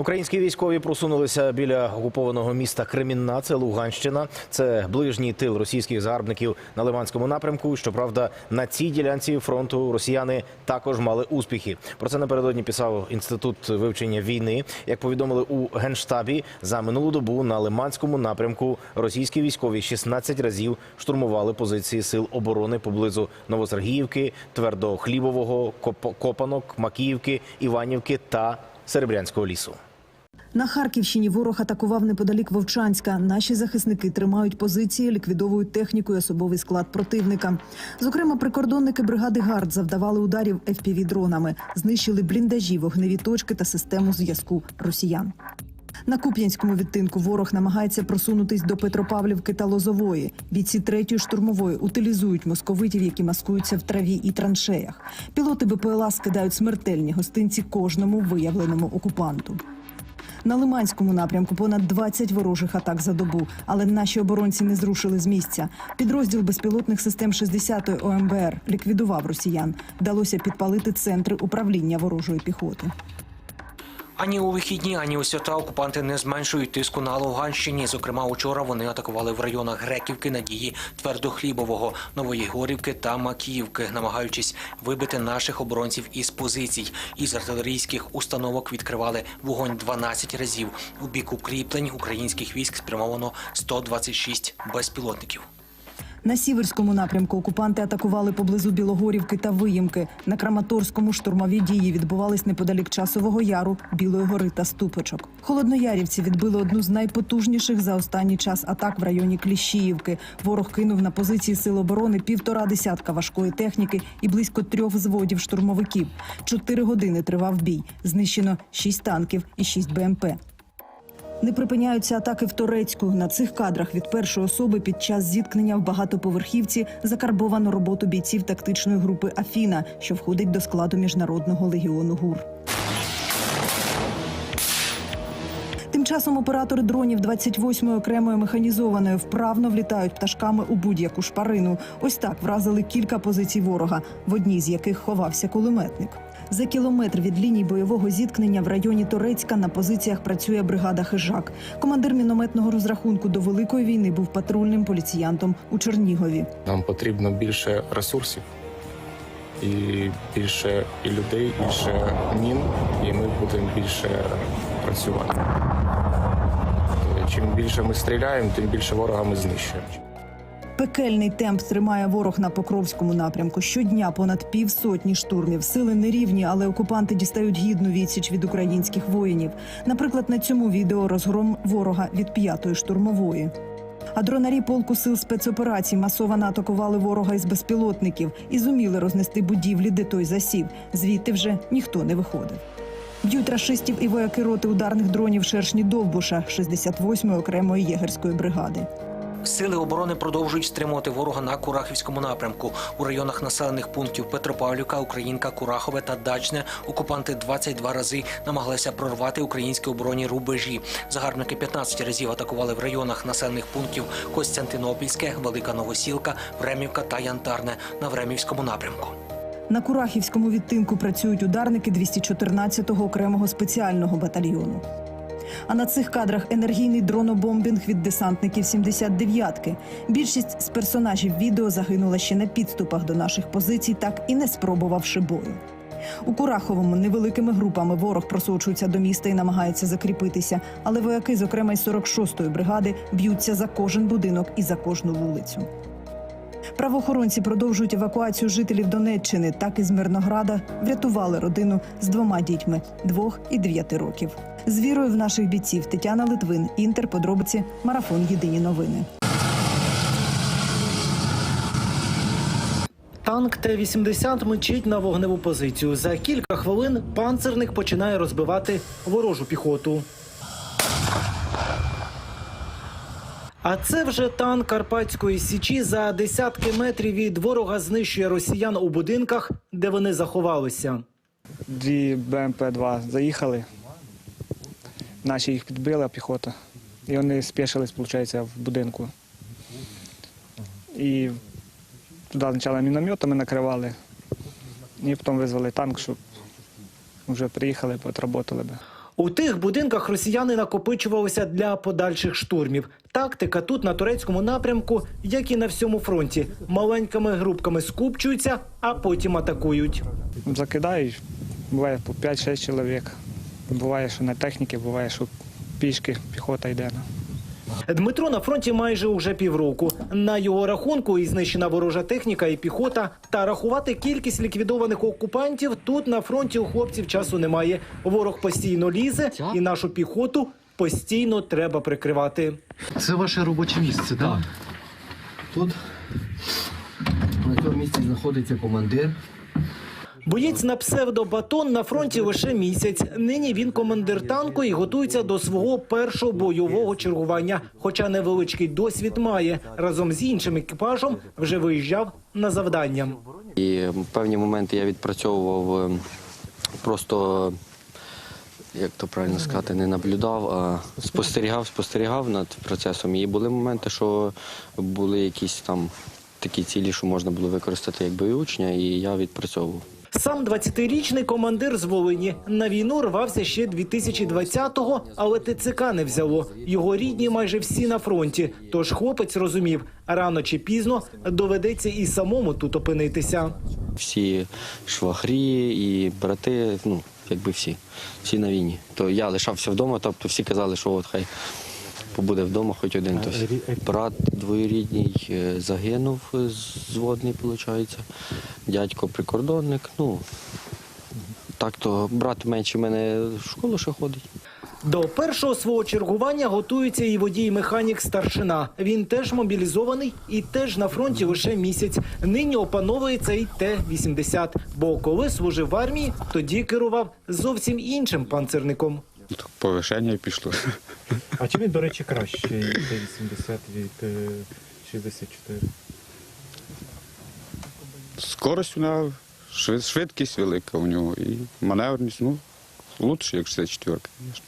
Українські військові просунулися біля окупованого міста Кремінна, це Луганщина. Це ближній тил російських загарбників на Лиманському напрямку. Щоправда, на цій ділянці фронту росіяни також мали успіхи. Про це напередодні писав інститут вивчення війни. Як повідомили у генштабі, за минулу добу на Лиманському напрямку російські військові 16 разів штурмували позиції сил оборони поблизу Новосергіївки, Твердохлібового, Коп- Копанок, Макіївки, Іванівки та Серебрянського лісу. На Харківщині ворог атакував неподалік Вовчанська. Наші захисники тримають позиції, ліквідовують техніку і особовий склад противника. Зокрема, прикордонники бригади ГАРД завдавали ударів fpv дронами знищили бліндажі, вогневі точки та систему зв'язку росіян. На Куп'янському відтинку ворог намагається просунутись до Петропавлівки та Лозової. Бійці третьої штурмової утилізують московитів, які маскуються в траві і траншеях. Пілоти БПЛА скидають смертельні гостинці кожному виявленому окупанту. На Лиманському напрямку понад 20 ворожих атак за добу, але наші оборонці не зрушили з місця. Підрозділ безпілотних систем 60-ї ОМБР ліквідував росіян. Вдалося підпалити центри управління ворожої піхоти. Ані у вихідні, ані у свята окупанти не зменшують тиску на Луганщині. Зокрема, учора вони атакували в районах Греківки, Надії, Твердохлібового, Нової Горівки та Макіївки, намагаючись вибити наших оборонців із позицій. Із артилерійських установок відкривали вогонь 12 разів. У бік укріплень українських військ спрямовано 126 безпілотників. На сіверському напрямку окупанти атакували поблизу Білогорівки та Виїмки. На Краматорському штурмові дії відбувались неподалік часового яру, Білої гори та Ступочок. Холодноярівці відбили одну з найпотужніших за останній час атак в районі Кліщіївки. Ворог кинув на позиції сил оборони півтора десятка важкої техніки і близько трьох взводів штурмовиків. Чотири години тривав бій. Знищено шість танків і шість БМП. Не припиняються атаки в Торецьку. На цих кадрах від першої особи під час зіткнення в багатоповерхівці закарбовано роботу бійців тактичної групи Афіна, що входить до складу міжнародного легіону ГУР. Тим часом оператори дронів 28-ї окремої механізованої вправно влітають пташками у будь-яку шпарину. Ось так вразили кілька позицій ворога, в одній з яких ховався кулеметник. За кілометр від лінії бойового зіткнення в районі Торецька на позиціях працює бригада Хижак. Командир мінометного розрахунку до великої війни був патрульним поліціянтом у Чернігові. Нам потрібно більше ресурсів і більше і людей, більше мін, і ми будемо більше працювати. Чим більше ми стріляємо, тим більше ворога ми знищуємо. Пекельний темп тримає ворог на Покровському напрямку. Щодня понад півсотні штурмів. Сили нерівні, але окупанти дістають гідну відсіч від українських воїнів. Наприклад, на цьому відео розгром ворога від п'ятої штурмової. А дронарі полку сил спецоперацій масово атакували ворога із безпілотників і зуміли рознести будівлі, де той засів. Звідти вже ніхто не виходив. Б'ють рашистів і вояки роти ударних дронів шершні Довбуша 68-ї окремої єгерської бригади. Сили оборони продовжують стримувати ворога на Курахівському напрямку. У районах населених пунктів Петропавлівка, Українка, Курахове та Дачне окупанти 22 рази намагалися прорвати українські оборонні рубежі. Загарбники 15 разів атакували в районах населених пунктів Костянтинопільське, Велика Новосілка, Времівка та Янтарне на Времівському напрямку. На Курахівському відтинку працюють ударники 214-го окремого спеціального батальйону. А на цих кадрах енергійний дронобомбінг від десантників 79-ки. Більшість з персонажів відео загинула ще на підступах до наших позицій, так і не спробувавши бою. У Кураховому невеликими групами ворог просочується до міста і намагається закріпитися, але вояки, зокрема із 46-ї бригади, б'ються за кожен будинок і за кожну вулицю. Правоохоронці продовжують евакуацію жителів Донеччини. Так із Мирнограда врятували родину з двома дітьми двох і дев'яти років. З вірою в наших бійців Тетяна Литвин, Інтер, подробиці, марафон. Єдині новини. Танк Т-80 мчить на вогневу позицію. За кілька хвилин панцерник починає розбивати ворожу піхоту. А це вже танк Карпатської січі за десятки метрів від ворога знищує росіян у будинках, де вони заховалися. Дві БМП-2 заїхали, наші їх підбила піхота. І вони спішились, виходить, в будинку. І туди спочатку мінометами накривали, і потім визвали танк, щоб вже приїхали, отработали би. У тих будинках росіяни накопичувалися для подальших штурмів. Тактика тут на турецькому напрямку, як і на всьому фронті, маленькими групками скупчуються, а потім атакують. Закидають, буває по 5-6 чоловік. Буває, що на техніці, буває, що пішки піхота йде. Дмитро на фронті майже уже півроку. На його рахунку і знищена ворожа техніка і піхота. Та рахувати кількість ліквідованих окупантів тут на фронті у хлопців часу немає. Ворог постійно лізе, і нашу піхоту постійно треба прикривати. Це ваше робоче місце, так? Тут на цьому місці знаходиться командир. Боєць на псевдобатон на фронті лише місяць. Нині він командир танку і готується до свого першого бойового чергування. Хоча невеличкий досвід має разом з іншим екіпажем вже виїжджав на завдання. І певні моменти я відпрацьовував е, просто, як то правильно сказати, не наблюдав, а спостерігав, спостерігав над процесом. І були моменти, що були якісь там такі цілі, що можна було використати як бойовучня, і я відпрацьовував. Сам 20-річний командир з Волині на війну рвався ще 2020-го, але ТЦК не взяло. Його рідні майже всі на фронті. Тож хлопець розумів, рано чи пізно доведеться і самому тут опинитися. Всі швахрі і брати, ну, якби всі, всі на війні. То я лишався вдома, тобто всі казали, що от хай побуде вдома хоч один. Тобто брат двоюрідній е, загинув е, зводний, виходить. Дядько прикордонник. Ну, так то брат менше мене в школу ще ходить. До першого свого чергування готується і водій-механік старшина. Він теж мобілізований і теж на фронті лише місяць. Нині опановується і Т-80. Бо коли служив в армії, тоді керував зовсім іншим панцерником. Повишення пішло. А чим він, до речі, краще Т-80 від е, 64? Скорость у нього, швидкість велика у нього і маневреність, ну, лучше, як 64, звісно.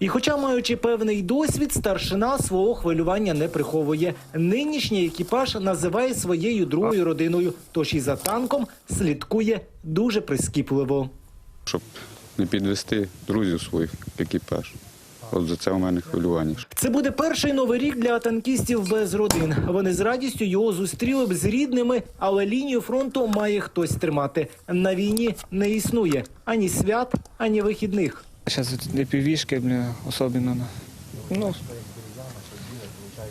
І хоча, маючи певний досвід, старшина свого хвилювання не приховує. Нинішній екіпаж називає своєю другою родиною, тож і за танком слідкує дуже прискіпливо. Щоб не підвести друзів своїх екіпаж. От за це у мене хвилювання. Це буде перший новий рік для танкістів без родин. Вони з радістю його зустріли б з рідними, але лінію фронту має хтось тримати. На війні не існує ані свят, ані вихідних. Зараз не півішки, блін, особливо. Ну,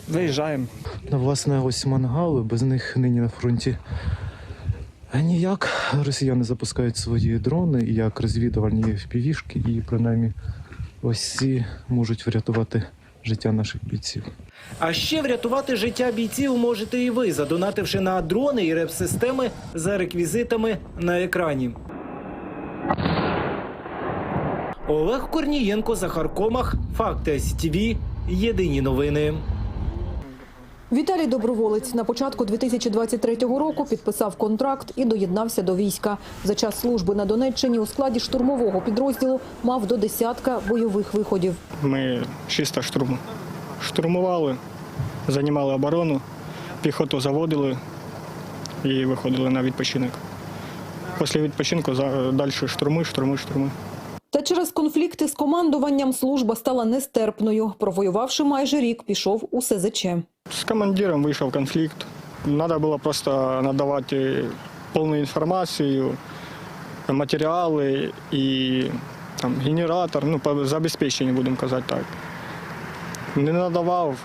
виїжджаємо. Ну, власне, ось мангали, без них нині на фронті. Ніяк росіяни запускають свої дрони як розвідувальні впівішки, і принаймні ось можуть врятувати життя наших бійців. А ще врятувати життя бійців можете і ви, задонативши на дрони і реп-системи за реквізитами на екрані. Олег Корнієнко, Захар Комах, Факти СТВ, Єдині новини. Віталій Доброволець на початку 2023 року підписав контракт і доєднався до війська. За час служби на Донеччині у складі штурмового підрозділу мав до десятка бойових виходів. Ми чисто штурм. штурмували, займали оборону, піхоту заводили і виходили на відпочинок. Після відпочинку за- далі штурми, штурми, штурми. Та через конфлікти з командуванням служба стала нестерпною. Провоювавши майже рік, пішов у СЗЧ. З командиром вийшов конфлікт. Треба було просто надавати повну інформацію, матеріали і там, генератор, ну, по забезпеченню, будемо казати так. Не надавав.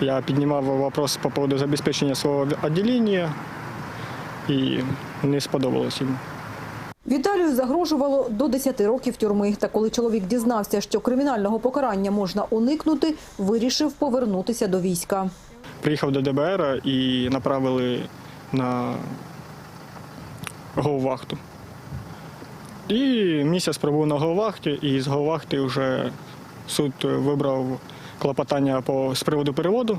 Я піднімав вопрос по поводу забезпечення свого відділення і не сподобалось йому. Віталію загрожувало до 10 років тюрми. Та коли чоловік дізнався, що кримінального покарання можна уникнути, вирішив повернутися до війська. Приїхав до ДБР і направили на говвахту. І місяць пробув на говвахті, і з говвахти вже суд вибрав клопотання по, з приводу переводу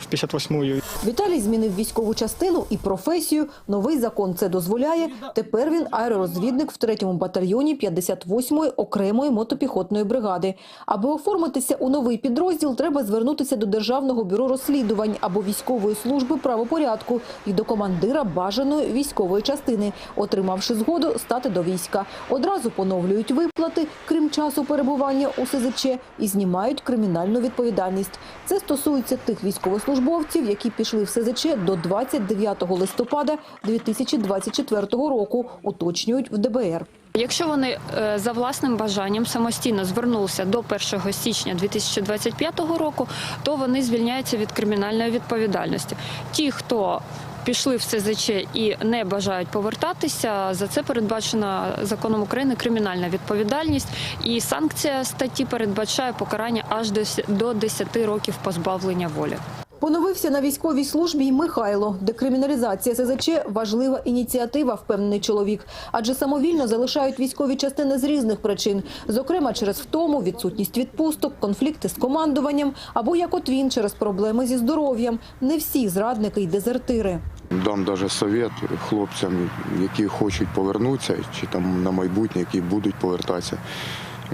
в 58-ю. Віталій змінив військову частину і професію. Новий закон це дозволяє. Тепер він аеророзвідник в 3-му батальйоні 58-ї окремої мотопіхотної бригади. Аби оформитися у новий підрозділ, треба звернутися до Державного бюро розслідувань або військової служби правопорядку і до командира бажаної військової частини, отримавши згоду стати до війська. Одразу поновлюють виплати, крім часу перебування у СЗЧ, і знімають кримінальну відповідальність. Це стосується тих військовослужбовців, які пішли в СЗЧ до 29 листопада 2024 року, уточнюють в ДБР. Якщо вони е, за власним бажанням самостійно звернулися до 1 січня 2025 року, то вони звільняються від кримінальної відповідальності. Ті, хто пішли в СЗЧ і не бажають повертатися, за це передбачена законом України кримінальна відповідальність, і санкція статті передбачає покарання аж до 10 років позбавлення волі. Поновився на військовій службі й Михайло. Декриміналізація СЗЧ – важлива ініціатива, впевнений чоловік. Адже самовільно залишають військові частини з різних причин. Зокрема, через втому, відсутність відпусток, конфлікти з командуванням або, як от він, через проблеми зі здоров'ям. Не всі зрадники й дезертири. Дам навіть совет хлопцям, які хочуть повернутися, чи там на майбутнє, які будуть повертатися,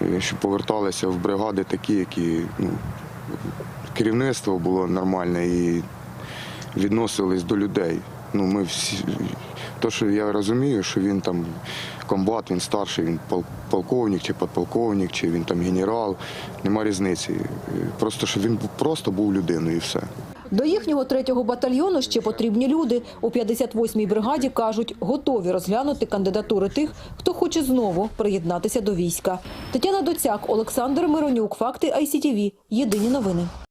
е, щоб поверталися в бригади такі, які ну, керівництво було нормальне і відносились до людей. Ну, ми всі, то, що я розумію, що він там комбат, він старший, він полковник чи подполковник, чи він там генерал, нема різниці. Просто що він просто був людиною і все. До їхнього третього батальйону ще потрібні люди. У 58-й бригаді кажуть, готові розглянути кандидатури тих, хто хоче знову приєднатися до війська. Тетяна Доцяк, Олександр Миронюк, факти ICTV. Єдині новини.